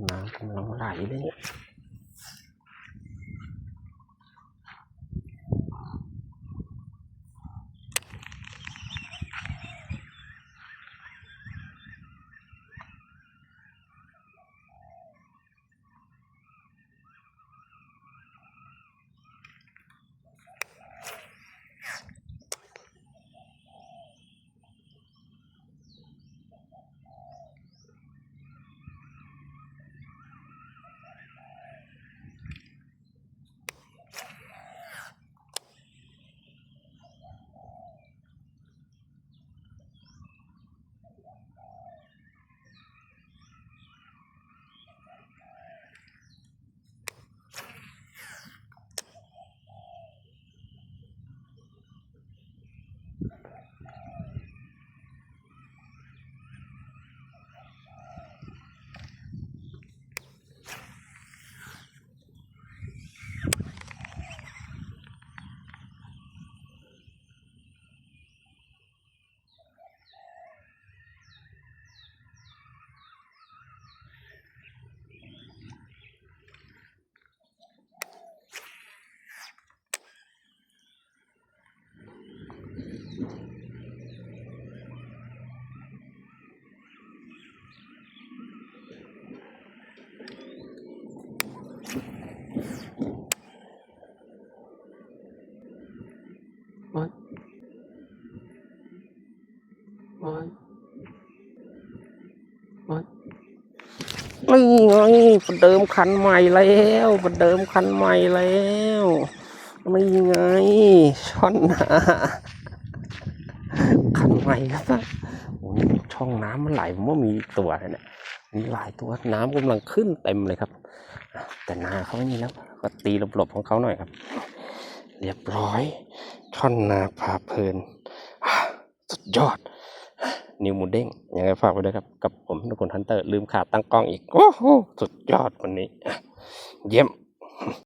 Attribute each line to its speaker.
Speaker 1: น้ำกำลังไหลเลยเนี่ย โอ๊ยโอ๊ยโอ๊ยนี่ไงประเดิมคันใหม่แล้วประเดิมคันใหม่แล้วนี่ไงช่อนหนา คันใหม่ครับโอ้โหช่องน้ำมันไหลผมว่ามีตัวเนี่ยมีหลายตัวน้ำกำลังขึ้นเต็มเลยครับ แต่นาเขาไม่มีแล้วก็ตีหลบๆของเขาหน่อยครับ เรียบร้อย ช่อนนาพาเพลินสุดยอด นิวมูเด้งยังไงฝากไว้ด้วยครับ กับผมนุกลฮันเตอร์ลืมขาดตั้งกล้องอีก โอ้โห สุดยอดวันนี้ เยี่ยม